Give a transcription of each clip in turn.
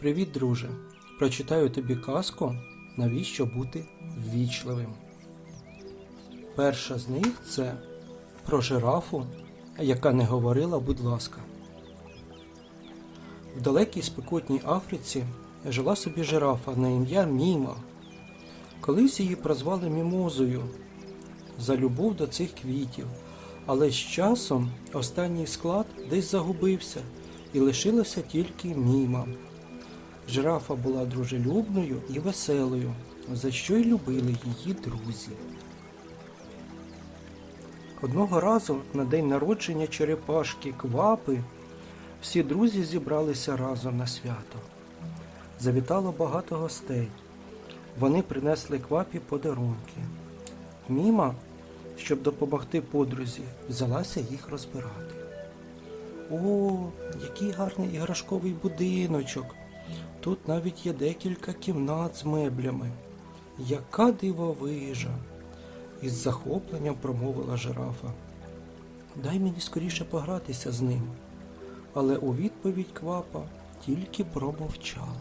Привіт, друже! Прочитаю тобі казку, навіщо бути ввічливим. Перша з них це про жирафу, яка не говорила, будь ласка. В далекій спекотній Африці жила собі жирафа на ім'я Міма. Колись її прозвали Мімозою за любов до цих квітів, але з часом останній склад десь загубився і лишилося тільки Міма. Жирафа була дружелюбною і веселою, за що й любили її друзі. Одного разу на день народження черепашки Квапи всі друзі зібралися разом на свято. Завітало багато гостей. Вони принесли квапі подарунки. Міма, щоб допомогти подрузі, взялася їх розбирати. О, який гарний іграшковий будиночок! Тут навіть є декілька кімнат з меблями. Яка дивовижа! Із захопленням промовила жирафа. Дай мені скоріше погратися з ним. Але у відповідь квапа тільки промовчала.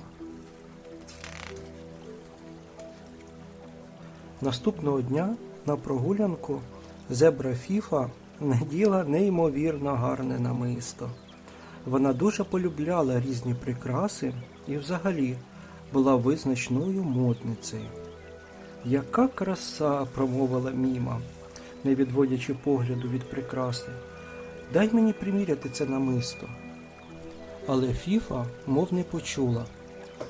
Наступного дня на прогулянку зебра Фіфа наділа неймовірно гарне намисто. Вона дуже полюбляла різні прикраси і взагалі була визначною модницею. Яка краса, промовила Міма, не відводячи погляду від прикраси. Дай мені приміряти це намисто. Але Фіфа мов не почула.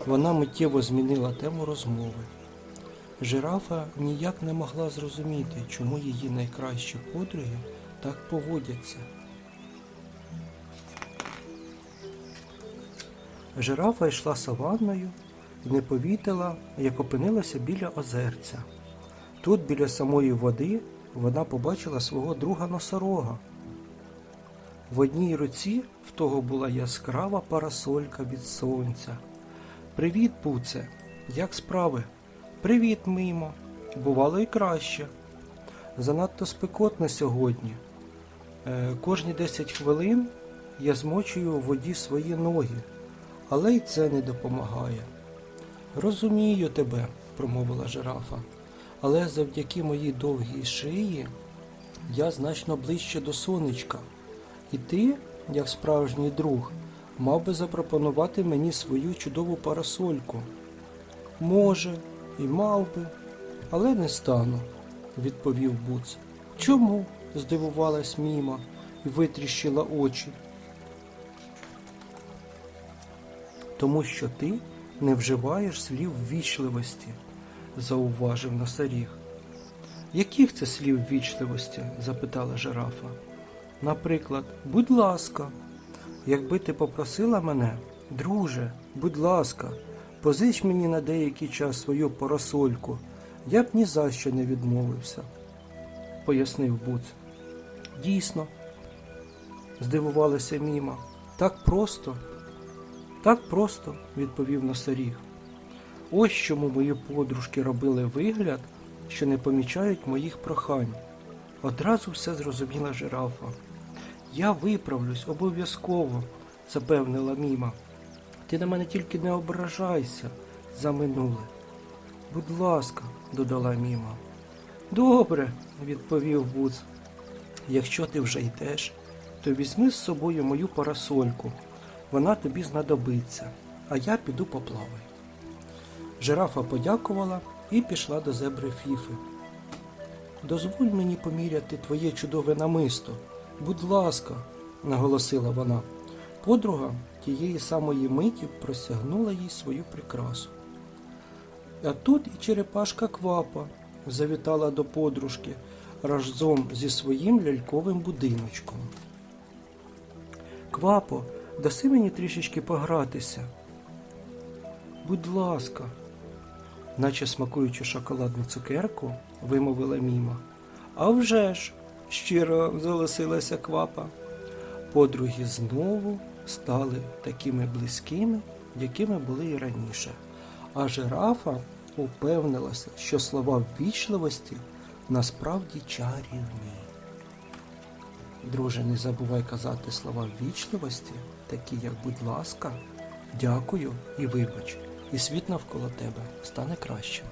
Вона миттєво змінила тему розмови. Жирафа ніяк не могла зрозуміти, чому її найкращі подруги так поводяться. Жирафа йшла саванною і не повітила, як опинилася біля озерця. Тут, біля самої води, вона побачила свого друга носорога. В одній руці в того була яскрава парасолька від сонця. Привіт, пуце, як справи? Привіт, мимо. Бувало і краще. Занадто спекотно сьогодні. Е, кожні 10 хвилин я змочую у воді свої ноги, але й це не допомагає. Розумію тебе, промовила жирафа, але завдяки моїй довгій шиї я значно ближче до сонечка. І ти, як справжній друг, мав би запропонувати мені свою чудову парасольку. Може, і мав би, але не стану, відповів Буц. Чому? здивувалась Міма і витріщила очі. Тому що ти не вживаєш слів ввічливості, зауважив носоріг. Яких це слів ввічливості? запитала жирафа. Наприклад, будь ласка, якби ти попросила мене, друже, будь ласка, позич мені на деякий час свою парасольку, я б ні за що не відмовився, пояснив Буц. Дійсно, здивувалася Міма. Так просто. Так просто, відповів носоріг. Ось чому мої подружки робили вигляд, що не помічають моїх прохань. Одразу все зрозуміла жирафа. Я виправлюсь обов'язково, запевнила Міма. Ти на мене тільки не ображайся за минуле. Будь ласка, додала Міма. Добре, відповів Буц. Якщо ти вже йдеш, то візьми з собою мою парасольку. Вона тобі знадобиться, а я піду поплаваю. Жирафа подякувала і пішла до зебри Фіфи. Дозволь мені поміряти твоє чудове намисто. Будь ласка, наголосила вона. Подруга тієї самої миті простягнула їй свою прикрасу. А тут і черепашка квапа завітала до подружки разом зі своїм ляльковим будиночком. Квапо, даси мені трішечки погратися. Будь ласка, наче смакуючи шоколадну цукерку, вимовила Міма. «А вже ж!» – щиро зголосилася квапа. Подруги знову стали такими близькими, якими були і раніше. А жирафа упевнилася, що слова ввічливості насправді чарівні. Друже, не забувай казати слова ввічливості, такі як будь ласка, Дякую і вибач, і світ навколо тебе стане кращим.